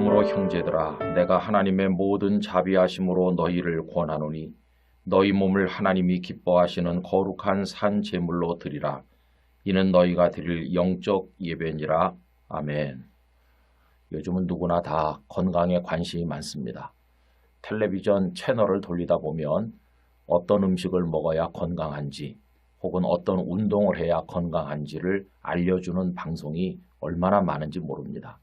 그러므로 형제들아 내가 하나님의 모든 자비하심으로 너희를 권하노니 너희 몸을 하나님이 기뻐하시는 거룩한 산 제물로 드리라. 이는 너희가 드릴 영적 예배니라. 아멘. 요즘은 누구나 다 건강에 관심이 많습니다. 텔레비전 채널을 돌리다 보면 어떤 음식을 먹어야 건강한지 혹은 어떤 운동을 해야 건강한지를 알려주는 방송이 얼마나 많은지 모릅니다.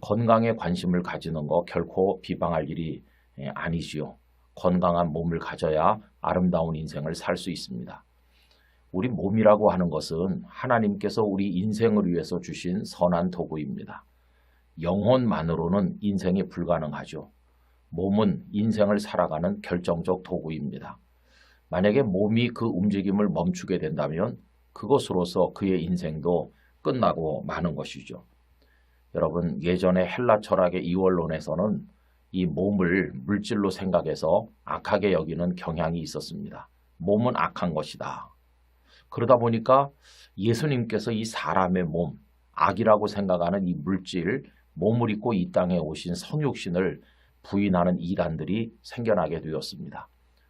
건강에 관심을 가지는 거 결코 비방할 일이 예, 아니지요. 건강한 몸을 가져야 아름다운 인생을 살 수 있습니다. 우리 몸이라고 하는 것은 하나님께서 우리 인생을 위해서 주신 선한 도구입니다. 영혼만으로는 인생이 불가능하죠. 몸은 인생을 살아가는 결정적 도구입니다. 만약에 몸이 그 움직임을 멈추게 된다면 그것으로서 그의 인생도 끝나고 마는 것이죠. 여러분 예전에 헬라 철학의 이원론에서는 이 몸을 물질로 생각해서 악하게 여기는 경향이 있었습니다. 몸은 악한 것이다. 그러다 보니까 예수님께서 이 사람의 몸, 악이라고 생각하는 이 물질, 몸을 입고 이 땅에 오신 성육신을 부인하는 이단들이 생겨나게 되었습니다.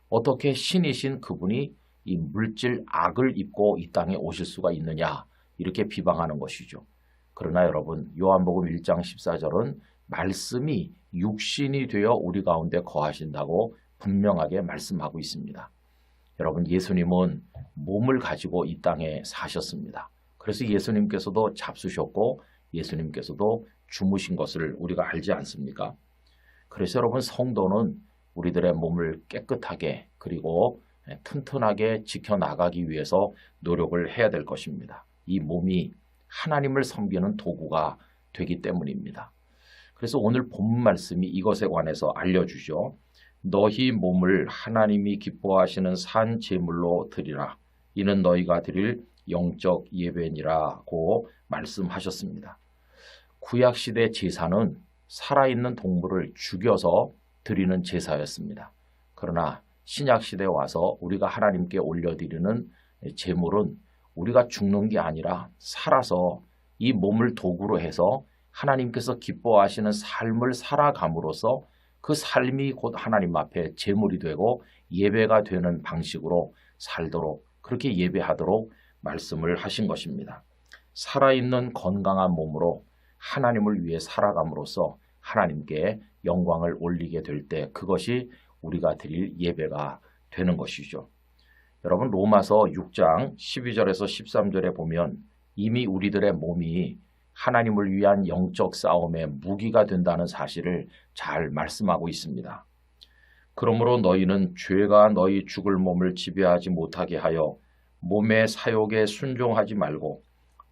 어떻게 신이신 그분이 이 물질 악을 입고 이 땅에 오실 수가 있느냐 이렇게 비방하는 것이죠. 그러나 여러분 요한복음 1장 14절은 말씀이 육신이 되어 우리 가운데 거하신다고 분명하게 말씀하고 있습니다. 여러분 예수님은 몸을 가지고 이 땅에 사셨습니다. 그래서 예수님께서도 잡수셨고 예수님께서도 주무신 것을 우리가 알지 않습니까? 그래서 여러분 성도는 우리들의 몸을 깨끗하게 그리고 튼튼하게 지켜나가기 위해서 노력을 해야 될 것입니다. 이 몸이 하나님을 섬기는 도구가 되기 때문입니다. 그래서 오늘 본문 말씀이 이것에 관해서 알려주죠. 너희 몸을 하나님이 기뻐하시는 산 제물로 드리라. 이는 너희가 드릴 영적 예배니라고 말씀하셨습니다. 구약 시대 제사는 살아있는 동물을 죽여서 드리는 제사였습니다. 그러나 신약 시대에 와서 우리가 하나님께 올려드리는 제물은 우리가 죽는 게 아니라 살아서 이 몸을 도구로 해서 하나님께서 기뻐하시는 삶을 살아감으로써 그 삶이 곧 하나님 앞에 제물이 되고 예배가 되는 방식으로 살도록 그렇게 예배하도록 말씀을 하신 것입니다. 살아있는 건강한 몸으로 하나님을 위해 살아감으로써 하나님께 영광을 올리게 될 때 그것이 우리가 드릴 예배가 되는 것이죠. 여러분 로마서 6장 12절에서 13절에 보면 이미 우리들의 몸이 하나님을 위한 영적 싸움의 무기가 된다는 사실을 잘 말씀하고 있습니다. 그러므로 너희는 죄가 너희 죽을 몸을 지배하지 못하게 하여 몸의 사욕에 순종하지 말고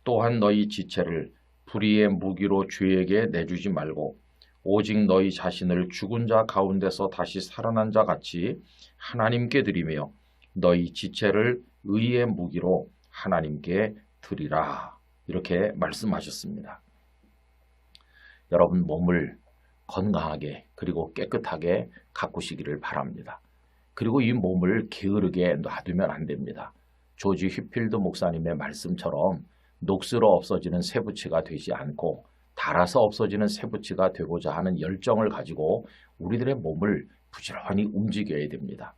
또한 너희 지체를 불의의 무기로 죄에게 내주지 말고 오직 너희 자신을 죽은 자 가운데서 다시 살아난 자 같이 하나님께 드리며 너희 지체를 의의 무기로 하나님께 드리라. 이렇게 말씀하셨습니다. 여러분 몸을 건강하게 그리고 깨끗하게 가꾸시기를 바랍니다. 그리고 이 몸을 게으르게 놔두면 안 됩니다. 조지 휘필드 목사님의 말씀처럼 녹슬어 없어지는 세부치가 되지 않고 달아서 없어지는 세부치가 되고자 하는 열정을 가지고 우리들의 몸을 부지런히 움직여야 됩니다.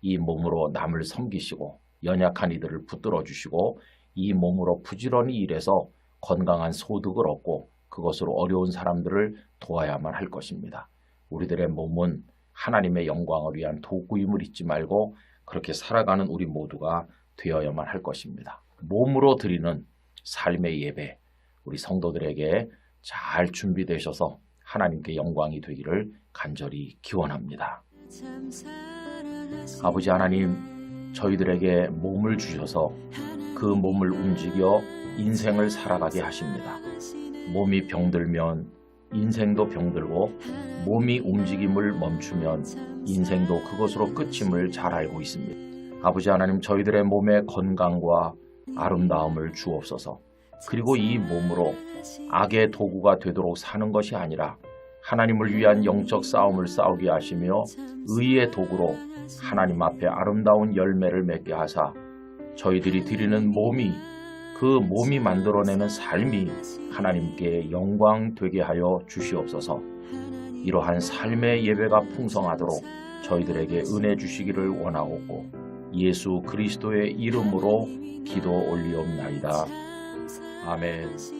이 몸으로 남을 섬기시고 연약한 이들을 붙들어 주시고 이 몸으로 부지런히 일해서 건강한 소득을 얻고 그것으로 어려운 사람들을 도와야만 할 것입니다. 우리들의 몸은 하나님의 영광을 위한 도구임을 잊지 말고 그렇게 살아가는 우리 모두가 되어야만 할 것입니다. 몸으로 드리는 삶의 예배, 우리 성도들에게 잘 준비되셔서 하나님께 영광이 되기를 간절히 기원합니다. 아버지 하나님, 저희들에게 몸을 주셔서 그 몸을 움직여 인생을 살아가게 하십니다. 몸이 병들면 인생도 병들고 몸이 움직임을 멈추면 인생도 그것으로 끝임을 잘 알고 있습니다. 아버지 하나님 저희들의 몸의 건강과 아름다움을 주옵소서. 그리고 이 몸으로 악의 도구가 되도록 사는 것이 아니라 하나님을 위한 영적 싸움을 싸우게 하시며 의의 도구로 하나님 앞에 아름다운 열매를 맺게 하사 저희들이 드리는 몸이 그 몸이 만들어내는 삶이 하나님께 영광 되게 하여 주시옵소서 이러한 삶의 예배가 풍성하도록 저희들에게 은혜 주시기를 원하옵고 예수 그리스도의 이름으로 기도 올리옵나이다. 아멘.